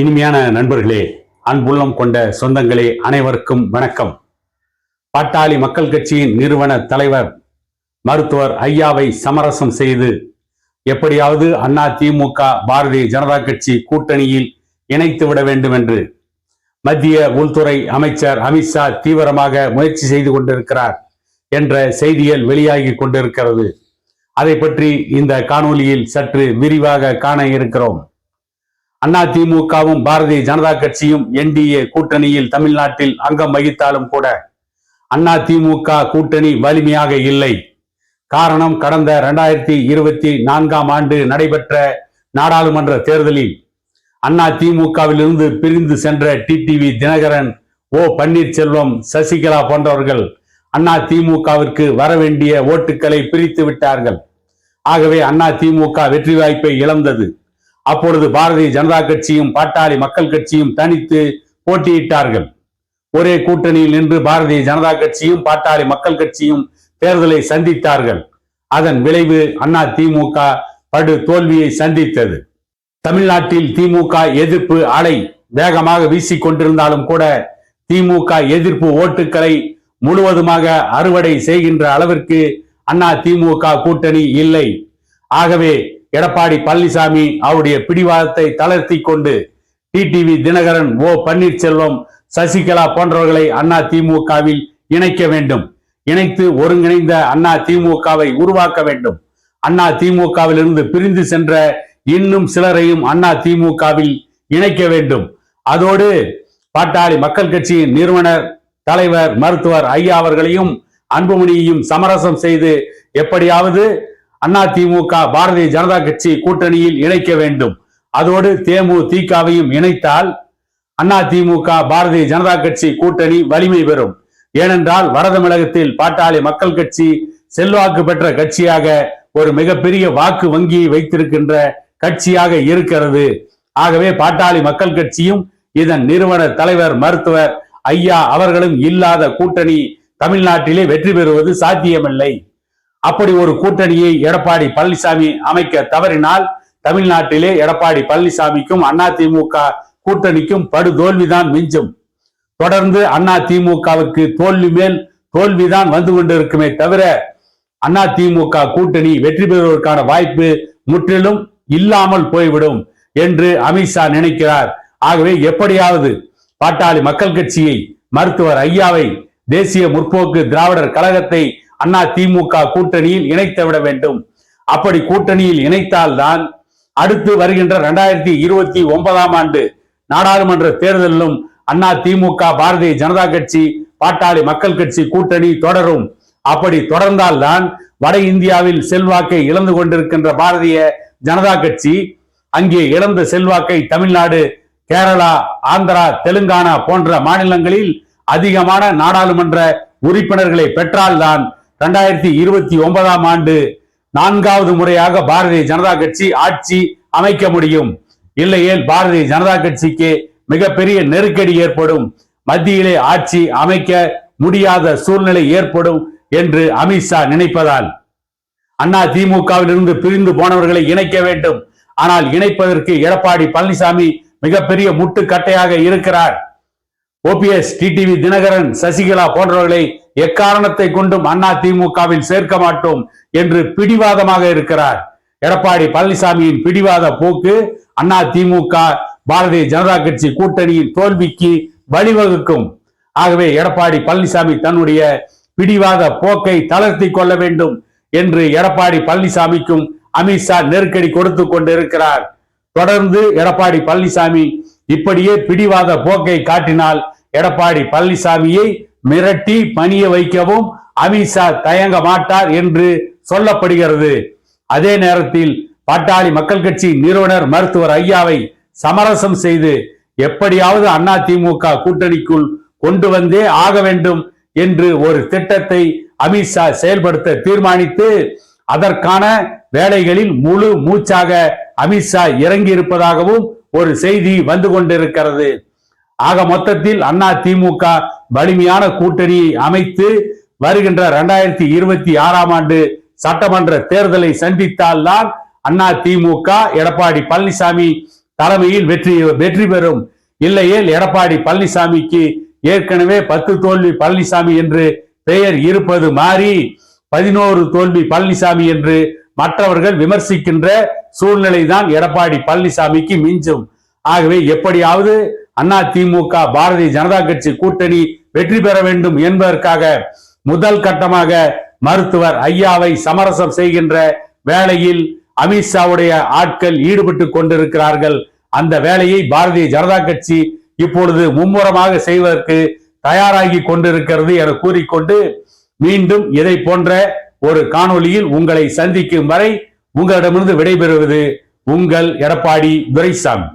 இனிமையான நண்பர்களே அன்புள்ளம் கொண்ட சொந்தங்களே அனைவருக்கும் வணக்கம். பாட்டாளி மக்கள் கட்சியின் நிறுவன தலைவர் மருத்துவர் ஐயாவை சமரசம் செய்து எப்படியாவது அண்ணா திமுக பாரதிய ஜனதா கட்சி கூட்டணியில் இணைத்து விட வேண்டும் என்று மத்திய உள்துறை அமைச்சர் அமித்ஷா தீவிரமாக முயற்சி செய்து கொண்டிருக்கிறார் என்ற செய்திகள் வெளியாகி கொண்டிருக்கிறது. அதை பற்றி இந்த காணொலியில் சற்று விரிவாக காண இருக்கிறோம். அண்ணா திமுகவும் பாரதிய ஜனதா கட்சியும் என்டிஏ கூட்டணியில் தமிழ்நாட்டில் அங்கம் வகித்தாலும் கூட அண்ணா திமுக கூட்டணி வலிமையாக இல்லை. காரணம் கடந்த இரண்டாயிரத்தி இருபத்தி நான்காம் ஆண்டு நடைபெற்ற நாடாளுமன்ற தேர்தலில் அண்ணா திமுகவிலிருந்து பிரிந்து சென்ற டிடிவி தினகரன் ஓ பன்னீர்செல்வம் சசிகலா போன்றவர்கள் அண்ணா திமுகவிற்கு வர வேண்டிய ஓட்டுக்களை பிரித்து விட்டார்கள். ஆகவே அண்ணா திமுக வெற்றி வாய்ப்பை இழந்தது. அப்பொழுது பாரதிய ஜனதா கட்சியும் பாட்டாளி மக்கள் கட்சியும் தனித்து போட்டியிட்டார்கள். ஒரே கூட்டணியில் நின்று பாரதிய ஜனதா கட்சியும் பாட்டாளி மக்கள் கட்சியும் தேர்தலை சந்தித்தார்கள். அதன் விளைவு அண்ணா திமுக படு தோல்வியை சந்தித்தது. தமிழ்நாட்டில் திமுக எதிர்ப்பு அலை வேகமாக வீசிக் கொண்டிருந்தாலும் கூட திமுக எதிர்ப்பு ஓட்டுக்களை முழுவதுமாக அறுவடை செய்கின்ற அளவிற்கு அண்ணா திமுக கூட்டணி இல்லை. ஆகவே எடப்பாடி பழனிசாமி அவருடைய பிடிவாதத்தை தளர்த்தி கொண்டு டிடிவி தினகரன் ஓ பன்னீர்செல்வம் சசிகலா போன்றவர்களை அண்ணா திமுகவில் இணைக்க வேண்டும். இணைத்து ஒருங்கிணைந்த அண்ணா திமுகவை உருவாக்க வேண்டும். அண்ணா திமுகவில் இருந்து பிரிந்து சென்ற இன்னும் சிலரையும் அண்ணா திமுகவில் இணைக்க வேண்டும். அதோடு பாட்டாளி மக்கள் கட்சியின் நிறுவனர் தலைவர் மருத்துவர் ஐயா அவர்களையும் அன்புமணியையும் சமரசம் செய்து எப்படியாவது அண்ணா திமுக பாரதிய ஜனதா கட்சி கூட்டணியில் இணைக்க வேண்டும். அதோடு தேமுதிகவையும் இணைத்தால் அண்ணா திமுக பாரதிய ஜனதா கட்சி கூட்டணி வலிமை பெறும். ஏனென்றால் வடதமிழகத்தில் பாட்டாளி மக்கள் கட்சி செல்வாக்கு பெற்ற கட்சியாக ஒரு மிகப்பெரிய வாக்கு வங்கியை வைத்திருக்கின்ற கட்சியாக இருக்கிறது. ஆகவே பாட்டாளி மக்கள் கட்சியும் இதன் நிறுவன தலைவர் மருத்துவர் ஐயா அவர்களும் இல்லாத கூட்டணி தமிழ்நாட்டிலே வெற்றி பெறுவது சாத்தியமில்லை. அப்படி ஒரு கூட்டணியை எடப்பாடி பழனிசாமி அமைக்க தவறினால் தமிழ்நாட்டிலே எடப்பாடி பழனிசாமிக்கும் அதிமுக கூட்டணிக்கும் படு தோல்விதான் மிஞ்சும். தொடர்ந்து அதிமுகவுக்கு தோல்வி மேல் தோல்விதான் வந்து கொண்டிருக்குமே தவிர அதிமுக கூட்டணி வெற்றி பெறுவதற்கான வாய்ப்பு முற்றிலும் இல்லாமல் போய்விடும் என்று அமித்ஷா நினைக்கிறார். ஆகவே எப்படியாவது பாட்டாளி மக்கள் கட்சியை மருத்துவர் ஐயாவை தேசிய முற்போக்கு திராவிடர் கழகத்தை அண்ணா திமுக கூட்டணியில் இணைத்து விட வேண்டும். அப்படி கூட்டணியில் இணைத்தால்தான் அடுத்து வருகின்ற இரண்டாயிரத்தி இருபத்தி ஒன்பதாம் ஆண்டு நாடாளுமன்ற தேர்தலிலும் அண்ணா திமுக பாரதிய ஜனதா கட்சி பாட்டாளி மக்கள் கட்சி கூட்டணி தொடரும். அப்படி தொடர்ந்தால்தான் வட இந்தியாவில் செல்வாக்கை இழந்து கொண்டிருக்கின்ற பாரதிய ஜனதா கட்சி அங்கே இழந்த செல்வாக்கை தமிழ்நாடு கேரளா ஆந்திரா தெலுங்கானா போன்ற மாநிலங்களில் அதிகமான நாடாளுமன்ற உறுப்பினர்களை பெற்றால்தான் ரெண்டாயிரத்தி இருபத்தி ஒன்பதாம் ஆண்டு நான்காவது முறையாக பாரதிய ஜனதா கட்சி ஆட்சி அமைக்க முடியும். இல்லையேல் பாரதிய ஜனதா கட்சிக்கு மிகப்பெரிய நெருக்கடி ஏற்படும். மத்தியிலே ஆட்சி அமைக்க முடியாத சூழ்நிலை ஏற்படும் என்று அமித்ஷா நினைப்பதால். அண்ணா திமுகவிலிருந்து பிரிந்து போனவர்களை இணைக்க வேண்டும். ஆனால் இணைப்பதற்கு எடப்பாடி பழனிசாமி மிகப்பெரிய முட்டுக்கட்டையாக இருக்கிறார். ஓபிஎஸ் டிடிவி தினகரன் சசிகலா போன்றவர்களை எக்காரணத்தை கொண்டும் அண்ணா திமுகவில் சேர்க்க மாட்டோம் என்று பிடிவாதமாக இருக்கிறார். எடப்பாடி பழனிசாமியின் பிடிவாத போக்கு அண்ணா திமுக பாரதிய ஜனதா கட்சி கூட்டணியின் தோல்விக்கு வழிவகுக்கும். ஆகவே எடப்பாடி பழனிசாமி தன்னுடைய பிடிவாத போக்கை தளர்த்தி கொள்ள வேண்டும் என்று எடப்பாடி பழனிசாமிக்கும் அமித்ஷா நெருக்கடி கொடுத்து கொண்டிருக்கிறார். தொடர்ந்து எடப்பாடி பழனிசாமி இப்படியே பிடிவாத போக்கை காட்டினால் எடப்பாடி பழனிசாமியை மிரட்டி பணிய வைக்கவும் அமித்ஷா தயங்க மாட்டார் என்று சொல்லப்படுகிறது. அதே நேரத்தில் பாட்டாளி மக்கள் கட்சி நிறுவனர் மருத்துவர் ஐயாவை சமரசம் செய்து எப்படியாவது அண்ணா திமுக கூட்டணிக்குள் கொண்டு வந்தே ஆக வேண்டும் என்று ஒரு திட்டத்தை அமித்ஷா செயல்படுத்த தீர்மானித்து அதற்கான வேலைகளில் முழு மூச்சாக அமித்ஷா இறங்கி இருப்பதாகவும் ஒரு செய்தி வந்து கொண்டிருக்கிறது. ஆக மொத்தத்தில் அண்ணா திமுக வலிமையான கூட்டணியை அமைத்து வருகின்ற இரண்டாயிரத்தி இருபத்தி ஆறாம் ஆண்டு சட்டமன்ற தேர்தலை சந்தித்தால்தான் அண்ணா திமுக எடப்பாடி பழனிசாமி தலைமையில் வெற்றி வெற்றி பெறும். இல்லையேல் எடப்பாடி பழனிசாமிக்கு ஏற்கனவே பத்து தோல்வி பழனிசாமி என்று பெயர் இருப்பது மாறி பதினோரு தோல்வி பழனிசாமி என்று மற்றவர்கள் விமர்சிக்கின்ற சூழ்நிலை தான் எடப்பாடி பழனிசாமிக்கு மிஞ்சும். ஆகவே எப்படியாவது அண்ணா திமுக பாரதிய ஜனதா கட்சி கூட்டணி வெற்றி பெற வேண்டும் என்பதற்காக முதல் கட்டமாக மருத்துவர் ஐயாவை சமரசம் செய்கின்ற வேளையில் அமித்ஷாவுடைய ஆட்கள் ஈடுபட்டு கொண்டிருக்கிறார்கள். அந்த வேலையை பாரதிய ஜனதா கட்சி இப்பொழுது மும்முரமாக செய்வதற்கு தயாராகி கொண்டிருக்கிறது என கூறிக்கொண்டு மீண்டும் இதை போன்ற ஒரு காணொளியில் உங்களை சந்திக்கும் வரை உங்களிடமிருந்து விடைபெறுவது உங்கள் எடப்பாடி துரைசாமி.